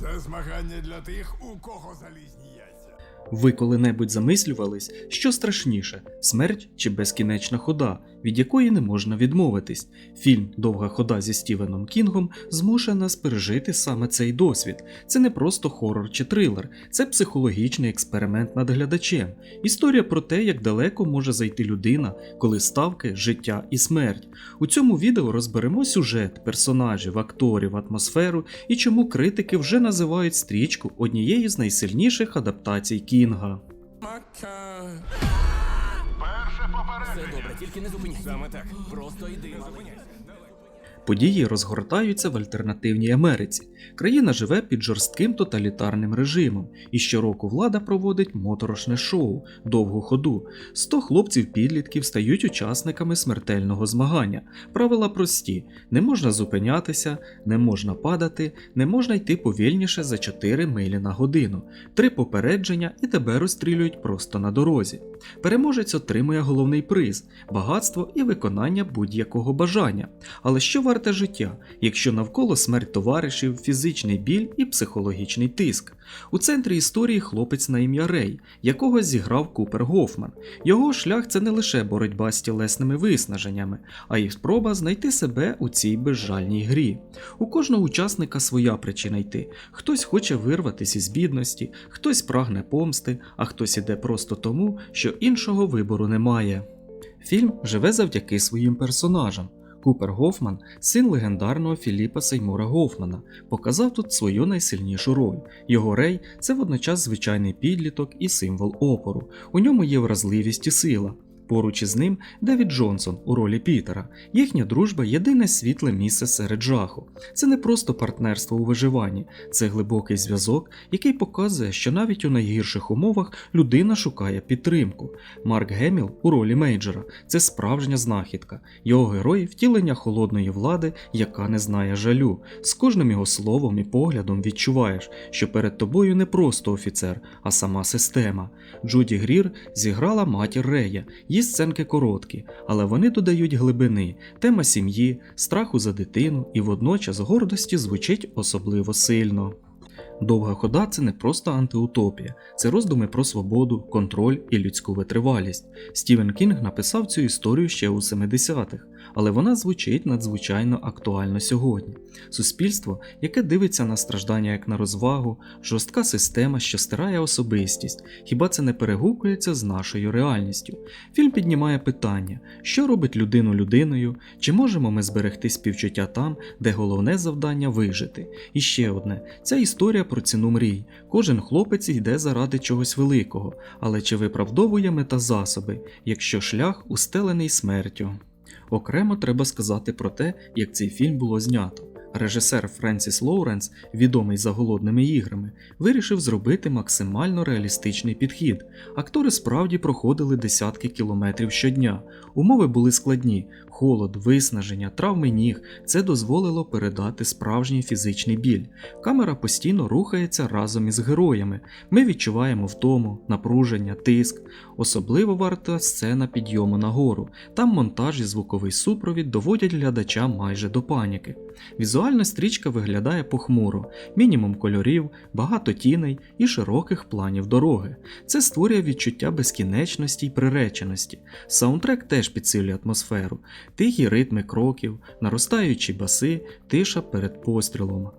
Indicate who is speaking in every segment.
Speaker 1: Це змагання для тих, у кого залізні яйця.
Speaker 2: Ви коли-небудь замислювались, що страшніше смерть чи безкінечна хода, від якої не можна відмовитись. Фільм Довга хода зі Стівеном Кінгом змушує нас пережити саме цей досвід. Це не просто хорор чи трилер, це психологічний експеримент над глядачем. Історія про те, як далеко може зайти людина, коли ставки життя і смерть. У цьому відео розберемо сюжет, персонажів, акторів, атмосферу і чому критики вже називають стрічку однією з найсильніших адаптацій Кінга.
Speaker 3: Тільки не зупиняйся. Саме так. Просто йди. Не зупиняйся.
Speaker 2: Події розгортаються в альтернативній Америці. Країна живе під жорстким тоталітарним режимом, і щороку влада проводить моторошне шоу довгу ходу. 100 хлопців-підлітків стають учасниками смертельного змагання. Правила прості: не можна зупинятися, не можна падати, не можна йти повільніше за 4 милі на годину. Три попередження і тебе розстрілюють просто на дорозі. Переможець отримує головний приз багатство і виконання будь-якого бажання. Але що варте життя, якщо навколо смерть товаришів, фізичний біль і психологічний тиск? У центрі історії хлопець на ім'я Рей, якого зіграв Купер Гофман. Його шлях це не лише боротьба з тілесними виснаженнями, а й спроба знайти себе у цій безжальній грі. У кожного учасника своя причина йти. Хтось хоче вирватися із бідності, хтось прагне помсти, а хтось іде просто тому, що іншого вибору немає. Фільм живе завдяки своїм персонажам. Купер Гофман, син легендарного Філіпа Сеймура Гофмана, показав тут свою найсильнішу роль. Його рей це водночас звичайний підліток і символ опору. У ньому є вразливість і сила. Поруч із ним Девід Джонсон у ролі Пітера. Їхня дружба єдине світле місце серед жаху. Це не просто партнерство у виживанні, це глибокий зв'язок, який показує, що навіть у найгірших умовах людина шукає підтримку. Марк Геміл у ролі Мейджора це справжня знахідка. Його герой втілення холодної влади, яка не знає жалю. З кожним його словом і поглядом відчуваєш, що перед тобою не просто офіцер, а сама система. Джуді Грір зіграла матір Рея. Її сценки короткі, але вони додають глибини, тема сім'ї, страху за дитину і водночас гордості звучить особливо сильно. Довга хода це не просто антиутопія, це роздуми про свободу, контроль і людську витривалість. Стівен Кінг написав цю історію ще у 70-х, але вона звучить надзвичайно актуально сьогодні. Суспільство, яке дивиться на страждання як на розвагу, жорстка система, що стирає особистість, хіба це не перегукується з нашою реальністю? Фільм піднімає питання, що робить людину людиною, чи можемо ми зберегти співчуття там, де головне завдання вижити. І ще одне: ця історія про ціну мрій. Кожен хлопець йде заради чогось великого, але чи виправдовує мета засоби, якщо шлях устелений смертю? Окремо треба сказати про те, як цей фільм було знято. Режисер Френсіс Лоуренс, відомий за голодними іграми, вирішив зробити максимально реалістичний підхід. Актори справді проходили десятки кілометрів щодня. Умови були складні: холод, виснаження, травми ніг. Це дозволило передати справжній фізичний біль. Камера постійно рухається разом із героями. Ми відчуваємо втому, напруження, тиск. Особливо варта сцена підйому на гору. Там монтаж і звуковий супровід доводять глядача майже до паніки. Візуальна стрічка виглядає похмуро, мінімум кольорів, багато тіней і широких планів дороги. Це створює відчуття безкінечності й приреченості. Саундтрек теж підсилює атмосферу, тихі ритми кроків, наростаючі баси, тиша перед пострілом.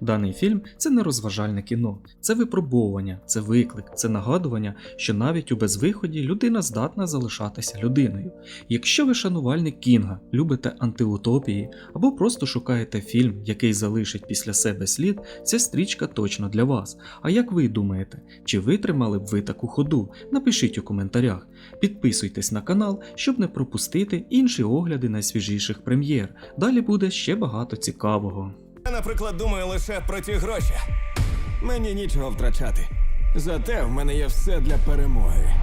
Speaker 2: Даний фільм це не розважальне кіно, це випробовування, це виклик, це нагадування, що навіть у безвиході людина здатна залишатися людиною. Якщо ви шанувальник Кінга, любите антиутопії або просто шукаєте фільм, який залишить після себе слід, ця стрічка точно для вас. А як ви думаєте, чи витримали б ви таку ходу? Напишіть у коментарях. Підписуйтесь на канал, щоб не пропустити інші огляди найсвіжіших прем'єр. Далі буде ще багато цікавого
Speaker 3: наприклад, думаю лише про ті гроші.
Speaker 4: Мені нічого втрачати. Зате в мене є все для перемоги.